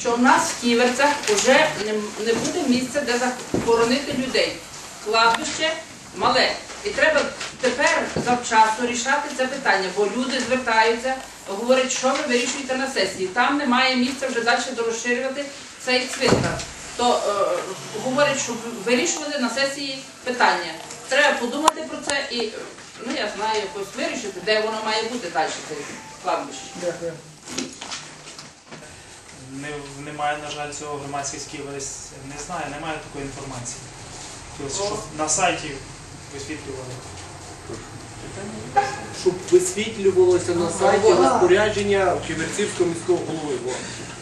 що в нас в Ківерцях вже не, буде місця, де захоронити людей. Кладбище мале. І треба тепер завчасно рішати це питання, бо люди звертаються, говорять, що ви вирішуєте на сесії. Там немає місця вже далі розширювати цей цвинтар. То е, говорять, що вирішували на сесії питання. Треба подумати про це і ну я знаю, якось вирішити, де воно має бути далі, це кладбище. Дякую. Не, немає, на жаль, цього громадський весь не знає, немає такої інформації. Тобто, щоб на сайті висвітлювали. Щоб висвітлювалося на сайті розпорядження Ківерцівського міського голови. Во.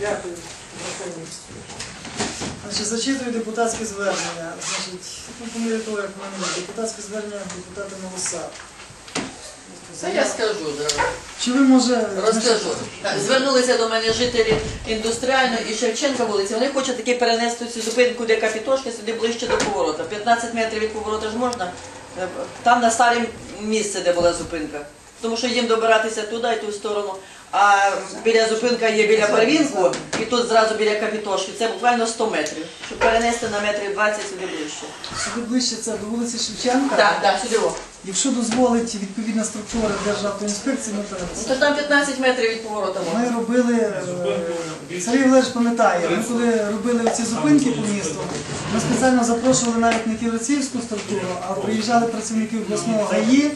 Дякую. Значить, зачитую депутатське звернення. Значить, ну, по мірі того, як в мене є. депутатське звернення депутата Новоса. Це я скажу зараз. Чи ви може Розкажу. Звернулися до мене жителі індустріальної і Шевченка вулиці. Вони хочуть таки перенести цю зупинку, де капітошки, сюди ближче до поворота. 15 метрів від поворота ж можна. Е, Там на старе місце, де була зупинка. Тому що їм добиратися туди і ту сторону. А біля зупинка є біля Барвінку, і тут зразу біля капітошки. Це буквально 100 метрів. Щоб перенести на метрів 20 сюди ближче. сюди ближче це до вулиці Шевченка? Так, так, сюди. о. Якщо дозволить відповідна структура Державтоінспекції, ми Ну, перенесемо. то там 15 метрів від поворота можна. Ми робили, е, Сергій Валерійович пам'ятає, ми коли робили ці зупинки по місту, ми спеціально запрошували навіть не ківерцівську структуру, а приїжджали працівники обласного ГАІ,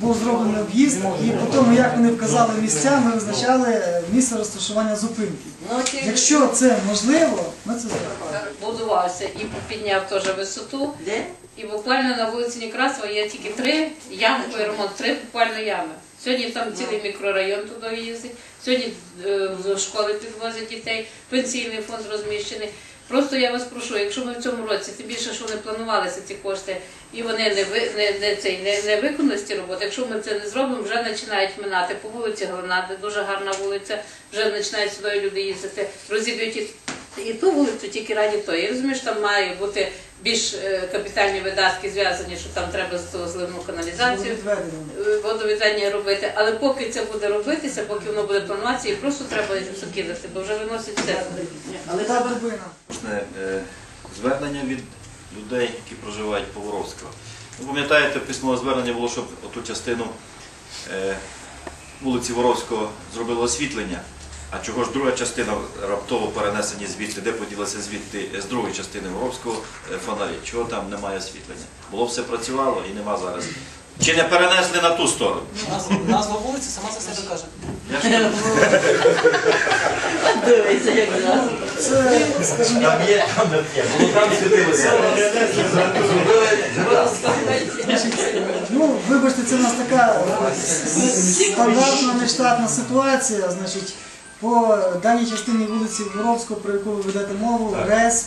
був зроблений об'їзд, і по тому, як вони вказали місця, ми визначали е, місце розташування зупинки. Ну, ті- Якщо це можливо, ми це зробимо. Будувався і підняв теж висоту. Де? І буквально на вулиці Некрасова є тільки три ямкові ремонт, три буквально ями. Сьогодні там цілий мікрорайон туди їздить, сьогодні е, з школи підвозять дітей, пенсійний фонд розміщений. Просто я вас прошу, якщо ми в цьому році, тим більше, що не планувалися ці кошти, і вони не ви не, не, цей, не, не виконали ці роботи, якщо ми це не зробимо, вже починають минати по вулиці Гронади, дуже гарна вулиця, вже починають сюди люди їздити, розіб'ють і і ту вулицю тільки раді тої. Я розумію, що там мають бути більш е, капітальні видатки зв'язані, що там треба з того зливну каналізацію, е, водовідведення робити. Але поки це буде робитися, поки воно буде плануватися, її просто треба закидати, бо вже виносить все. Але Та. Власне, е, звернення від людей, які проживають по Воровського. Ви пам'ятаєте, письмове звернення було, щоб оту частину вулиці Воровського зробили освітлення. А чого ж друга частина раптово перенесені звідти, де поділася звідти з другої частини Воровського е, фонарі? Чого там немає освітлення? Було все працювало і нема зараз. Чи не перенесли на ту сторону? Назва, назва вулиці сама за себе каже. Я ж кажу, дивися, як. Це, там є, там є. Там світилося. Ну, вибачте, це в нас така стандартна нештатна ситуація. Значить, по даній частині вулиці Воровського, про яку ви ведете мову, РЕС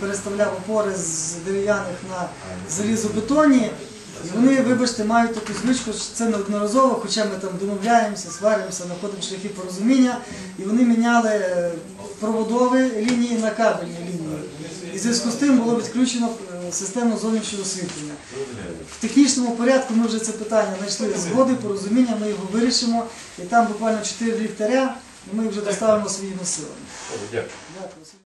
переставляв опори з дерев'яних на залізобетонні. І вони, вибачте, мають таку звичку, що це неодноразово, хоча ми там домовляємося, сваримося, знаходимо шляхи порозуміння, і вони міняли е, проводові лінії на кабельні лінії. І в зв'язку з тим було відключено е, систему зовнішнього освітлення. Технічному порядку ми вже це питання знайшли згоди, порозуміння, ми його вирішимо. І там буквально 4 ліхтаря, і ми їх вже доставимо своїми силами.